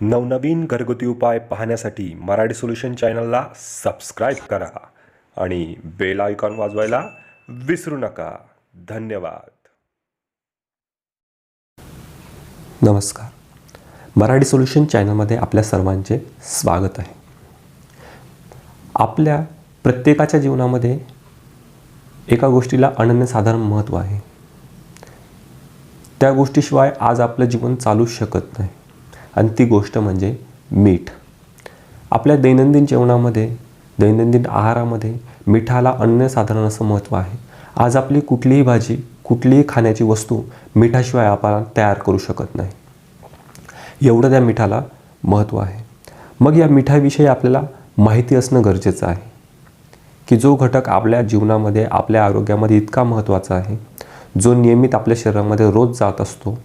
नवनवीन घरगुती उपाय पाहण्यासाठी मराठी सोल्युशन चॅनलला सबस्क्राईब करा आणि बेल आयकॉन वाजवायला विसरू नका. धन्यवाद. नमस्कार. मराठी सोल्युशन चॅनलमध्ये आपल्या सर्वांचे स्वागत आहे. आपल्या प्रत्येकाच्या जीवनामध्ये एका गोष्टीला अनन्यसाधारण महत्त्व आहे. त्या गोष्टीशिवाय आज आपलं जीवन चालूच शकत नाही. आणि ती गोष्ट म्हणजे मीठ. आपल्या दैनंदिन जेवणामध्ये दैनंदिन आहारामध्ये मिठाला अनन्यसाधारण असं महत्त्व आहे. आज आपली कुठलीही भाजी कुठलीही खाण्याची वस्तू मिठाशिवाय आपण तयार करू शकत नाही. एवढं त्या मिठाला महत्त्व आहे. मग या मिठाविषयी आपल्याला माहिती असणं गरजेचं आहे. की जो घटक आपल्या जीवनामध्ये आपल्या आरोग्यामध्ये इतका महत्त्वाचा आहे जो नियमित आपल्या शरीरामध्ये रोज जात असतो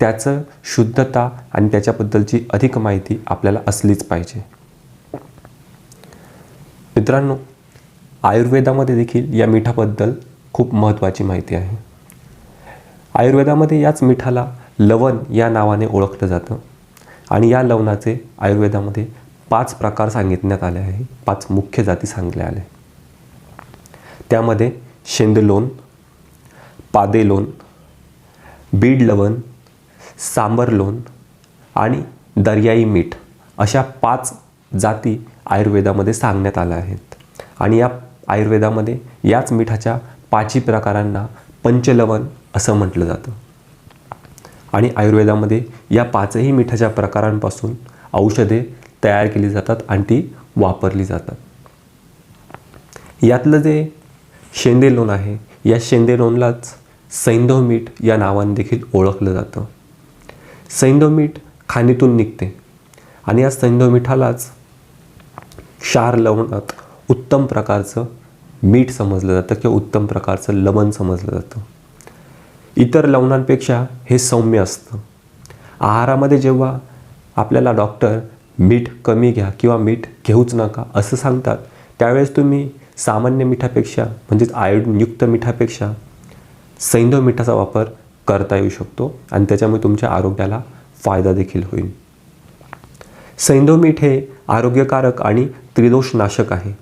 त्याचं शुद्धता आणि त्याच्याबद्दलची अधिक माहिती आपल्याला असलीच पाहिजे. मित्रांनो आयुर्वेदामध्ये देखील या मिठाबद्दल खूप महत्त्वाची माहिती आहे. आयुर्वेदामध्ये याच मिठाला लवण या नावाने ओळखलं जातं आणि या लवणाचे आयुर्वेदामध्ये पाच प्रकार सांगितण्यात आले आहे पाच मुख्य जाती सांगल्या आल्या त्यामध्ये शेंदलोण पादेलोण बीड लवण सांबर लोण आणि दर्याई मीठ अशा पाच जाती आयुर्वेदामध्ये सांगण्यात आल्या आहेत. आणि या आयुर्वेदामध्ये याच मिठाच्या पाची प्रकारांना पंचलवण असं म्हटलं जातं. आणि आयुर्वेदामध्ये या पाचही मिठाच्या प्रकारांपासून औषधे तयार केली जातात आणि ती वापरली जातात. यातलं जे शेंदे लोण आहे या शेंदे लोणलाच सैंधव मीठ या नावाने देखील ओळखलं जातं. सैंधव मीठ खाणीतून निघते. आणि या सैंधवमिठालाच क्षार लवणात उत्तम प्रकारचं मीठ समजलं जातं किंवा उत्तम प्रकारचं लवण समजलं जातं. इतर लवणांपेक्षा हे सौम्य असतं. आहारामध्ये जेव्हा आपल्याला डॉक्टर मीठ कमी घ्या किंवा मीठ घेऊच नका असं सांगतात त्यावेळेस तुम्ही सामान्य मिठापेक्षा म्हणजेच आयोडनयुक्त मिठापेक्षा सैंधव मिठाचा वापर करता येऊ शकतो आणि त्याच्यामुळे तुमच्या आरोग्याला फायदा देखील होईल. सैंधव मीठ हे आरोग्यकारक आणि त्रिदोषनाशक आहे.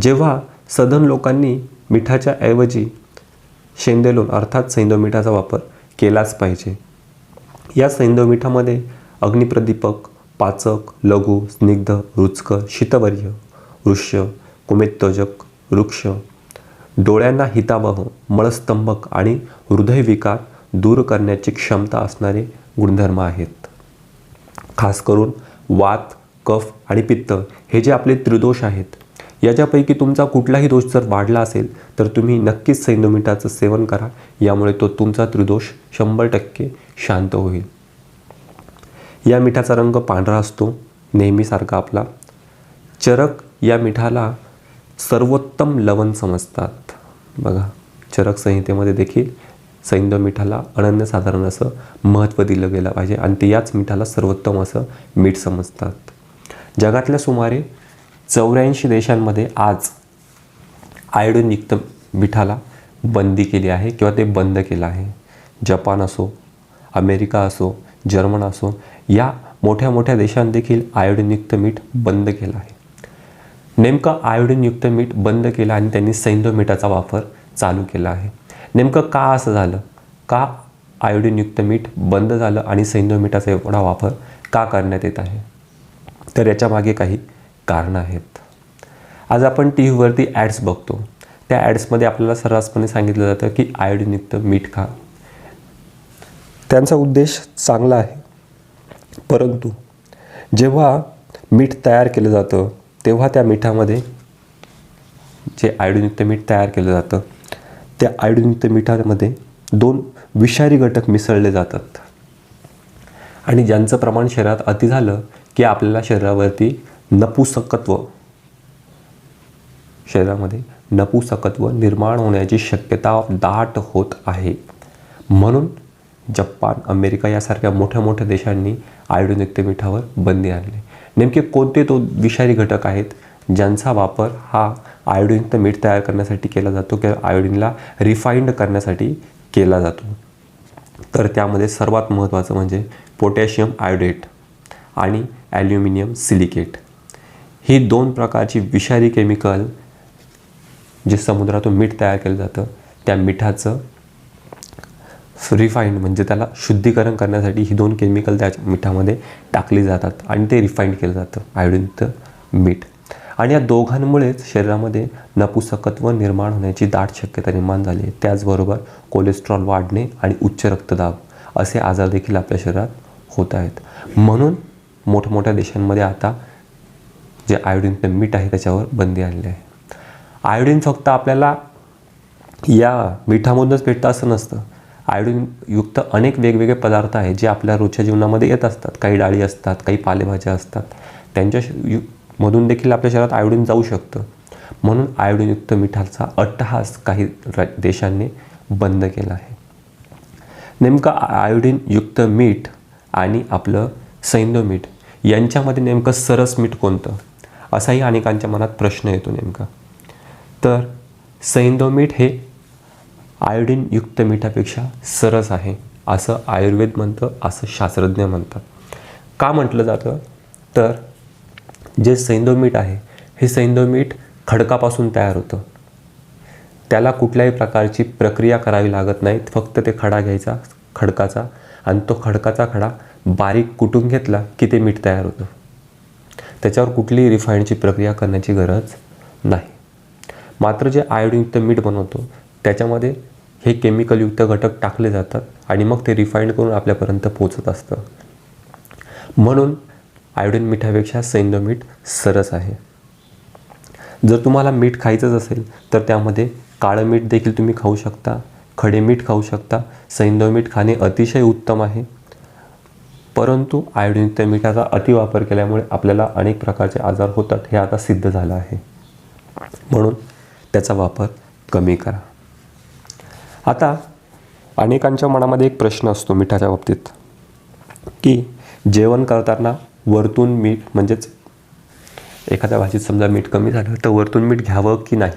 जेव्हा सधन लोकांनी मिठाच्या ऐवजी शेंदेलोन अर्थात सैंधव मिठाचा वापर केलाच पाहिजे. या सैंधव मिठामध्ये अग्निप्रदीपक पाचक लघु स्निग्ध रुचकर शीतवर्य वृक्ष कुमेत्तजक वृक्ष डोळ्यांना हितावह मळस्तंभक आणि हृदयविकार दूर करण्याची क्षमता असणारे गुणधर्म आहेत. खास करून वात कफ आणि पित्त हे जे आपले त्रिदोष आहेत याच्यापैकी तुमचा कुठलाही दोष जर वाढला असेल तर तुम्ही नक्कीच सैंधवमिठाचं सेवन करा. यामुळे तो तुमचा त्रिदोष शंभर टक्के शांत होईल. या मिठाचा रंग पांढरा असतो नेहमीसारखा आपला. चरक या मिठाला सर्वोत्तम लवण समजतात. बघा चरक संहितेमध्ये देखील सैंद मिठाला अनन्यसाधारण असं महत्त्व दिलं गेलं पाहिजे आणि ते याच मिठाला सर्वोत्तम असं मीठ समजतात. जगातल्या सुमारे चौऱ्याऐंशी देशांमध्ये आज आयोडीनयुक्त मिठाला बंदी केली आहे किंवा ते बंद केलं आहे. जपान असो अमेरिका असो जर्मन असो या मोठ्या मोठ्या देशांदेखील आयोडीनयुक्त मीठ बंद केलं आहे. नेमकं आयोडीनयुक्त मीठ बंद केलं आणि त्यांनी सैंधव मिठाचा वापर चालू केला आहे. नेमकं का असं झालं? का आयोडीनयुक्त मीठ बंद झालं आणि सैंधव मिठाचा एवढा वापर का करण्यात येत आहे? तर याच्यामागे काही कारणं आहेत. आज आपण टी व्हीवरती ॲड्स बघतो. त्या ॲड्समध्ये आपल्याला सर्रासपणे सांगितलं जातं की आयोडीनयुक्त मीठ खा. त्यांचा उद्देश चांगला आहे. परंतु जेव्हा मीठ तयार केलं जातं तेव्हा त्या मिठामध्ये जे आयोडीनयुक्त मीठ तयार केलं जातं त्या आयोडीनयुक्त मिठामध्ये दोन विषारी घटक मिसळले जातात. आणि ज्यांचं प्रमाण शरीरात अति झालं की आपल्याला शरीरावरती नपुसकत्व शरीरामध्ये नपुसकत्व निर्माण होण्याची शक्यता दाट होत आहे. म्हणून जपान अमेरिका यासारख्या मोठ्या मोठ्या देशांनी आयोडीनयुक्त मिठावर बंदी आणली. नेमके कोणते तो विषारी घटक आहेत? ज्यांचा वापर हा आयोडीनचं मीठ तयार करण्यासाठी केला जातो किंवा आयोडीनला रिफाईंड करण्यासाठी केला जातो. तर त्यामध्ये सर्वात महत्त्वाचं म्हणजे पोटॅशियम आयोडेट आणि ॲल्युमिनियम सिलिकेट. ही दोन प्रकारची विषारी केमिकल जे समुद्रातून मीठ तयार केलं जातं त्या मिठाचं रिफाईंड म्हणजे त्याला शुद्धीकरण करण्यासाठी ही दोन केमिकल त्या मिठामध्ये टाकली जातात आणि ते रिफाईंड केलं जातं आयोडीनचं मीठ. आणि या दोघांमुळेच शरीरामध्ये नपुसकत्व निर्माण होण्याची दाट शक्यता निर्माण झाली आहे. त्याचबरोबर कोलेस्ट्रॉल वाढणे आणि उच्च रक्तदाब असे आजार देखील आपल्या शरीरात होत आहेत. म्हणून मोठमोठ्या देशांमध्ये आता जे आयोडीनचं मीठ आहे त्याच्यावर बंदी आणली आहे. आयोडीन फक्त आपल्याला या मिठामधूनच भेटतं असं नसतं. आयोडीनयुक्त अनेक वेगवेगळे पदार्थ आहेत जे आपल्या रोजच्या जीवनामध्ये येत असतात. काही डाळी असतात काही पालेभाज्या असतात. त्यांच्या यु- मधून देखील आपल्या शरीरात आयोडीन जाऊ शकतं. म्हणून आयोडीनयुक्त मिठाचा अट्टहास काही देशांनी बंद केला आहे. नेमकं आयोडीनयुक्त मीठ आणि आपलं सैंधव मीठ यांच्यामध्ये नेमकं सरस मीठ कोणतं? असाही अनेकांच्या मनात प्रश्न येतो नेमका. तर सैंदो मीठ हे आयोडीनयुक्त मिठापेक्षा सरस आहे असं आयुर्वेद म्हणतं असं शास्त्रज्ञ म्हणतात. का म्हटलं जातं? तर जे सैंधव मीठ आहे हे सैंधव मीठ खडकापासून तयार होतं. त्याला कुठल्याही प्रकारची प्रक्रिया करावी लागत नाही फक्त ते खडा घ्यायचा खडकाचा आणि तो खडकाचा खडा बारीक कुटून घेतला की ते मीठ तयार होतं. त्याच्यावर कुठलीही रिफाईंडची प्रक्रिया करण्याची गरज नाही. मात्र जे आयोडिनयुक्त मीठ बनवतो त्याच्यामध्ये हे केमिकलयुक्त घटक टाकले जातात आणि मग ते रिफाईंड करून आपल्यापर्यंत पोचत असतं. म्हणून आयोडीन मिठापेक्षा सैंधव मीठ सरस आहे. जर तुम्हाला मीठ खायचंच असेल तर त्यामध्ये काळं मीठ देखील तुम्ही खाऊ शकता खडे मीठ खाऊ शकता. सैंधव मीठ खाणे अतिशय उत्तम आहे. परंतु आयोडीनयुक्त मिठाचा अतिवापर केल्यामुळे आपल्याला अनेक प्रकारचे आजार होतात हे आता सिद्ध झालं आहे. म्हणून त्याचा वापर कमी करा. आता अनेकांच्या मनामध्ये एक प्रश्न असतो मिठाच्या बाबतीत की जेवण करताना वरतून मीठ म्हणजेच एखाद्या भाजीत समजा मीठ कमी झालं तर वरतून मीठ घ्यावं की नाही?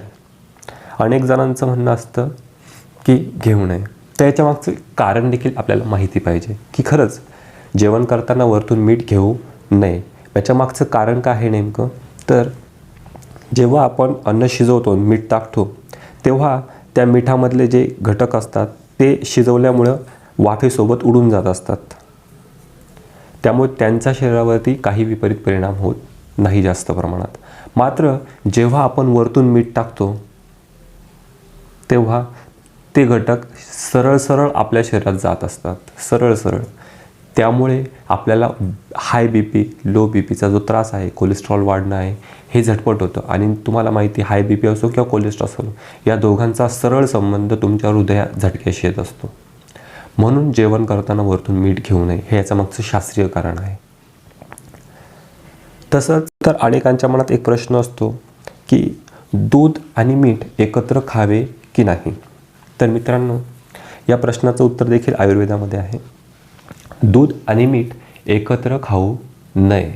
अनेक जणांचं म्हणणं असतं की घेऊ नये. तर याच्यामागचं कारण देखील आपल्याला माहिती पाहिजे की खरंच जेवण करताना वरतून मीठ घेऊ नये. याच्यामागचं कारण काय आहे नेमकं? तर जेव्हा आपण अन्न शिजवतो मीठ टाकतो तेव्हा त्या मिठामधले जे घटक असतात ते शिजवल्यामुळं वाफेसोबत उडून जात असतात. त्यामुळे त्यांच्या शरीरावरती काही विपरीत परिणाम होत नाही जास्त प्रमाणात. मात्र जेव्हा आपण वरतून मीठ टाकतो तेव्हा ते घटक सरळ सरळ आपल्या शरीरात जात असतात. सरळ सरळ. त्यामुळे आपल्याला हाय बी पी लो बी पीचा जो त्रास आहे कोलेस्ट्रॉल वाढणं आहे हे झटपट होतं. आणि तुम्हाला माहिती हाय बी पी असो किंवा कोलेस्ट्रॉल असो या दोघांचा सरळ संबंध तुमच्या हृदयात झटक्याशी येत असतो. म्हणून जेवण करताना वरतून मीठ घेऊ नये हे याचं मागचं शास्त्रीय कारण आहे. तसंच तर अनेकांच्या मनात एक प्रश्न असतो की दूध आणि मीठ एकत्र खावे की नाही? तर मित्रांनो या प्रश्नाचं उत्तर देखील आयुर्वेदामध्ये आहे. दूध आणि मीठ एकत्र खाऊ नये.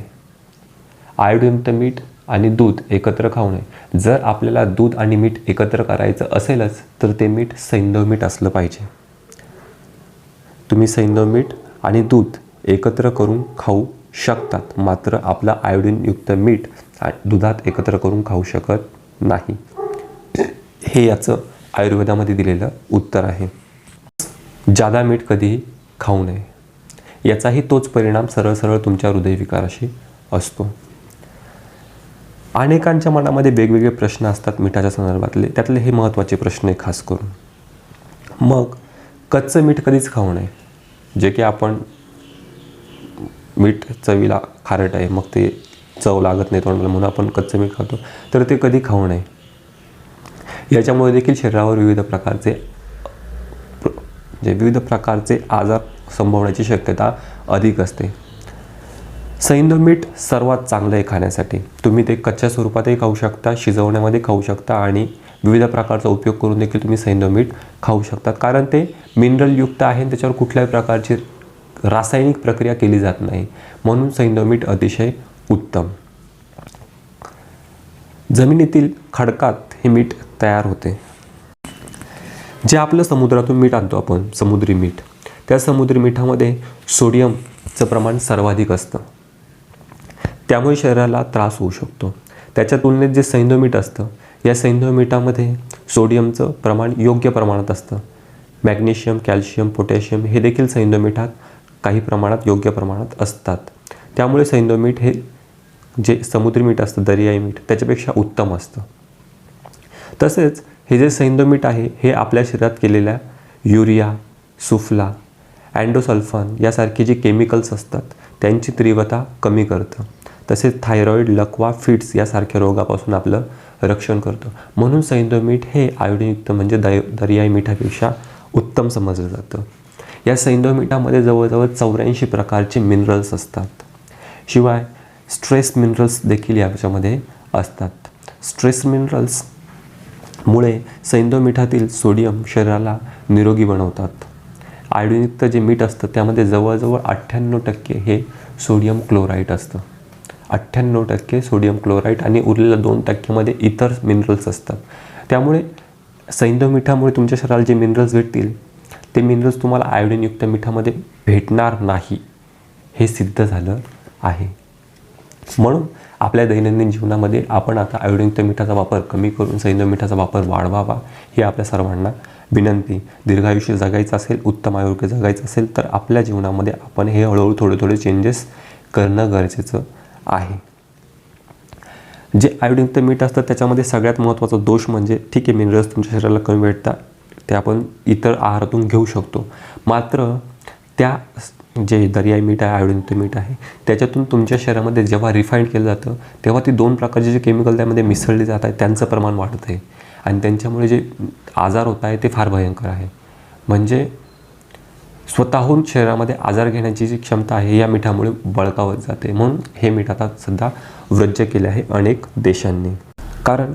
आयोडीनयुक्त मीठ आणि दूध एकत्र खाऊ नये. जर आपल्याला दूध आणि मीठ एकत्र करायचं असेलच तर ते मीठ सैंधव मीठ असलं पाहिजे. तुम्ही सैंधव मीठ आणि दूध एकत्र करून खाऊ शकतात. मात्र आपला आयोडीनयुक्त मीठ दुधात एकत्र करून खाऊ शकत नाही. हे याचं आयुर्वेदामध्ये दिलेलं उत्तर आहे. जादा मीठ कधीही खाऊ नये. याचाही तोच परिणाम सरळ सरळ तुमच्या हृदयविकाराशी असतो. अनेकांच्या मनामध्ये वेगवेगळे प्रश्न असतात मिठाच्या संदर्भातले. त्यातले हे महत्त्वाचे प्रश्न आहे खास करून. मग कच्चं मीठ कधीच खाऊ नये. जे की आपण मीठ चवीला खारट आहे मग ते चव लागत नाही तोंडाला म्हणून आपण कच्चं मीठ खातो. तर ते कधी खाऊ नये. याच्यामुळे देखील शरीरावर विविध प्रकारचे जे विविध प्रकारचे आजार संभवण्याची शक्यता अधिक असते. सैंधव मीठ सर्वात चांगलं आहे खाण्यासाठी. तुम्ही ते कच्च्या स्वरूपातही खाऊ शकता शिजवण्यामध्ये खाऊ शकता आणि विविध प्रकारचा उपयोग करून देखील तुम्ही सैंधव मीठ खाऊ शकता. कारण ते मिनरलयुक्त आहे आणि त्याच्यावर कुठल्याही प्रकारची रासायनिक प्रक्रिया केली जात नाही. म्हणून सैंधव मीठ अतिशय उत्तम. जमिनीतील खडकात हे मीठ तयार होते. जे आपलं समुद्रातून मीठ आणतो आपण समुद्री मीठ. त्या समुद्री मिठामध्ये सोडियमचं प्रमाण सर्वाधिक असतं. त्यामुळे शरीराला त्रास होऊ शकतो. त्याच्या तुलनेत जे सैंधवमीठ असतं या सैंधवमीठामध्ये सोडियमचं प्रमाण योग्य प्रमाणात असतं. मॅग्नेशियम कॅल्शियम पोटॅशियम हे देखील सैंधवमीठात काही प्रमाणात योग्य प्रमाणात असतात. त्यामुळे सैंधवमीठ हे जे समुद्री मीठ असतं दर्याई मीठ त्याच्यापेक्षा उत्तम असतं. तसेच हे जे सैंधवमीठ आहे हे आपल्या शरीरात केलेल्या युरिया सुफला अँडोसल्फान यासारखे जे केमिकल्स असतात त्यांची तीव्रता कमी करतं. तसेच थायरॉईड लकवा फिट्स यासारख्या रोगापासून आपलं रक्षण करतो. म्हणून सैंधवमीठ हे आयोडीनयुक्त म्हणजे दय दर्याई मिठापेक्षा उत्तम समजलं जातं. या सैंधवमीठामध्ये जवळजवळ चौऱ्याऐंशी प्रकारचे मिनरल्स असतात. शिवाय स्ट्रेस मिनरल्स देखील याच्यामध्ये असतात. स्ट्रेस मिनरल्स मुळे सैंधव मिठातील सोडियम शरीराला निरोगी बनवतात. आयोडीनयुक्त जे मीठ असतं त्यामध्ये जवळजवळ अठ्ठ्याण्णव टक्के हे सोडियम क्लोराईड असतं. अठ्ठ्याण्णव टक्के सोडियम क्लोराईड आणि उरलेल्या दोन टक्क्यामध्ये इतर मिनरल्स असतात. त्यामुळे सैंधव मिठामुळे तुमच्या शरीराला जे मिनरल्स भेटतील ते मिनरल्स तुम्हाला आयोडीनयुक्त मिठामध्ये भेटणार नाही. हे सिद्ध झालं आहे. म्हणून आपल्या दैनंदिन जीवनामध्ये आपण आता आयोडीनयुक्त मिठाचा वापर कमी करून सैन्य मिठाचा वापर वाढवावा ही आपल्या सर्वांना विनंती. दीर्घायुष्य जगायचं असेल उत्तम आरोग्य जगायचं असेल तर आपल्या जीवनामध्ये आपण हे हळूहळू थोडे थोडे चेंजेस करणं गरजेचं आहे. जे आयोडीनयुक्त मीठ असतं त्याच्यामध्ये सगळ्यात महत्त्वाचा दोष म्हणजे ठीक आहे मिनरल्स तुमच्या शरीराला कमी भेटतात ते आपण इतर आहारातून घेऊ शकतो. मात्र त्या जे दर्याई मीठ आहे आयोडीनयुक्त मीठ आहे त्याच्यातून तुमच्या शरीरामध्ये जेव्हा रिफाईंड केलं जातं तेव्हा ती दोन प्रकारचे जे केमिकल त्यामध्ये मिसळले जात आहेत त्यांचं प्रमाण वाढत आहे आणि त्यांच्यामुळे जे आजार होत आहे ते फार भयंकर आहे. म्हणजे स्वतःहून शरीरामध्ये आजार घेण्याची जी क्षमता आहे या मिठामुळे बळकावत जाते. म्हणून हे मीठ आता सध्या व्रज्य केले आहे अनेक देशांनी. कारण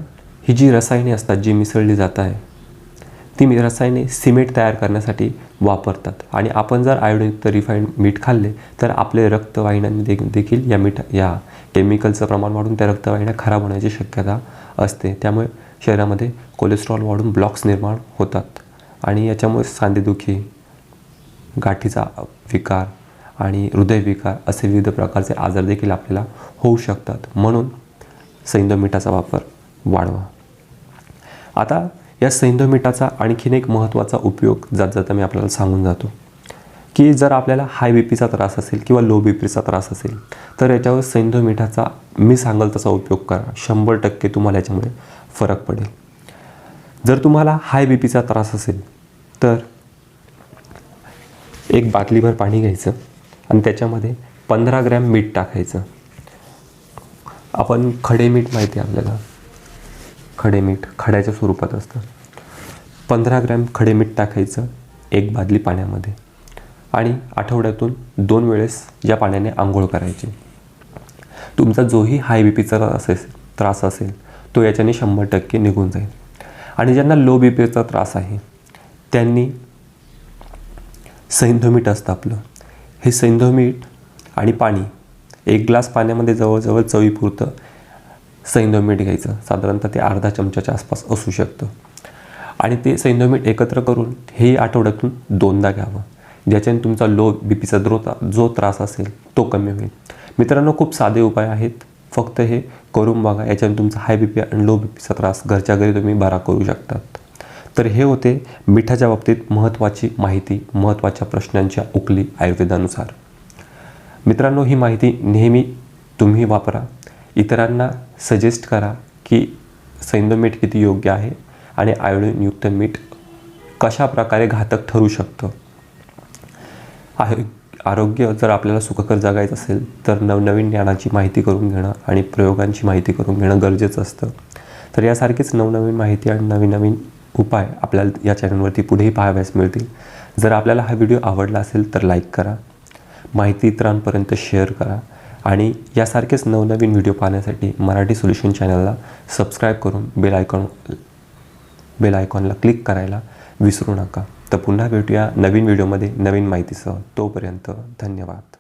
ही जी रसायने असतात जी मिसळली जात आहे ती मी रसायने सिमेंट तयार करण्यासाठी वापरतात. आणि आपण जर आयोडीनयुक्त रिफाईंड मीठ खाल्ले तर आपले रक्तवाहिन्यांनी दे- देखील या मीठ या केमिकलचं प्रमाण वाढून त्या रक्तवाहिन्या खराब होण्याची शक्यता असते. त्यामुळे शरीरामध्ये कोलेस्ट्रॉल वाढून ब्लॉक्स निर्माण होतात. आणि याच्यामुळे सांधेदुखी गाठीचा विकार आणि हृदयविकार असे विविध प्रकारचे आजार देखील आपल्याला होऊ शकतात. म्हणून सैंधव मिठाचा वापर वाढवा. आता या सैंधव मिठाचा आणखीन एक महत्त्वाचा उपयोग जात जाता मी आपल्याला सांगून जातो की जर आपल्याला हाय बी पीचा त्रास असेल किंवा लो बी पीचा त्रास असेल तर याच्यावर सैंधव मिठाचा मी सांगाल तसा उपयोग करा. शंभर टक्के तुम्हाला याच्यामुळे फरक पडेल. जर तुम्हाला हाय बी पीचा त्रास असेल तर एक बाटलीभर पाणी घ्यायचं आणि त्याच्यामध्ये पंधरा ग्रॅम मीठ टाकायचं. आपण खडे मीठ माहिती आहे आपल्याला? खडे मीठ खड्याच्या स्वरूपात असतं. पंधरा ग्रॅम खडे मीठ टाकायचं एक बादली पाण्यामध्ये. आणि आठवड्यातून दोन वेळेस या पाण्याने आंघोळ करायची. तुमचा जोही हाय बी पीचा असेल त्रास असेल तो याच्याने शंभर टक्के निघून जाईल. आणि ज्यांना लो बी पीचा त्रास आहे त्यांनी सैंधवमीठ असतं आपलं. हे सैंधवमीठ आणि पाणी एक ग्लास पाण्यामध्ये जवळजवळ चवीपुरतं सैंधवमीठ घ्यायचं. साधारणतः ते अर्धा चमच्याच्या आसपास असू शकतं. आणि ते सैंधवमीठ एकत्र करून हे आठवड्यातून दोनदा घ्यावं. ज्याच्याने तुमचा लो बी पीचा द्रो जो त्रास असेल तो कमी होईल. मित्रांनो खूप साधे उपाय आहेत. फक्त हे करून बघा. याच्याने तुमचा हाय बी पी आणि लो बी पीचा त्रास घरच्या घरी तुम्ही बरा करू शकतात. तर हे होते मिठाच्या बाबतीत महत्त्वाची माहिती महत्त्वाच्या प्रश्नांच्या उकली आयुर्वेदानुसार. मित्रांनो ही माहिती नेहमी तुम्ही वापरा. इतरांना सजेस्ट करा की सैंदो मीठ किती योग्य आहे आणि आयोडीनयुक्त मीठ कशा प्रकारे घातक ठरू शकतं. आयो आरोग्य जर आपल्याला सुखकर जगायचं असेल तर नवनवीन ज्ञानाची माहिती करून घेणं आणि प्रयोगांची माहिती करून घेणं गरजेचं असतं. तर यासारखीच नवनवीन माहिती आणि नवीन नवीन उपाय आपल्याला या चॅनलवरती पुढेही पाहाव्यास मिळतील. जर आपल्याला हा व्हिडिओ आवडला असेल तर लाईक करा. माहिती इतरांपर्यंत शेअर करा. आणि यासारखेच नवनवीन व्हिडिओ पाहण्यासाठी मराठी सोल्युशन चॅनलला सबस्क्राईब करून बेल आयकॉन बेल आयकॉनला क्लिक करायला विसरू नका. तर पुन्हा भेटूया नवीन व्हिडिओमध्ये नवीन माहितीसह. तोपर्यंत धन्यवाद.